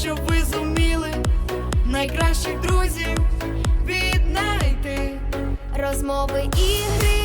щоб ви зуміли найкращих друзів віднайти розмови ігри.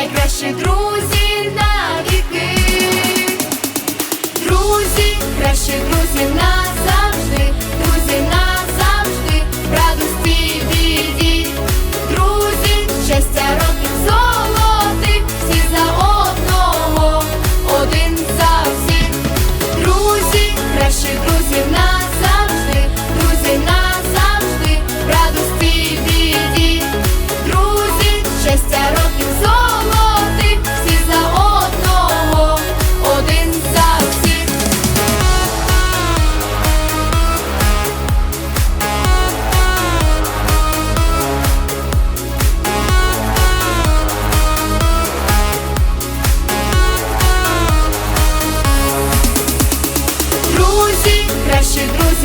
Найкращі друзі навіки. Друзі, кращі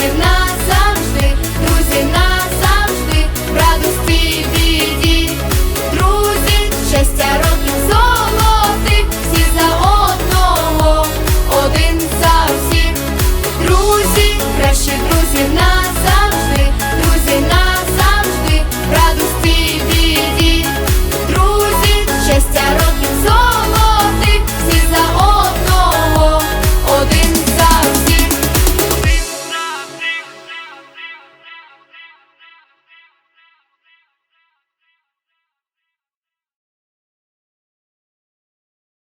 que nada.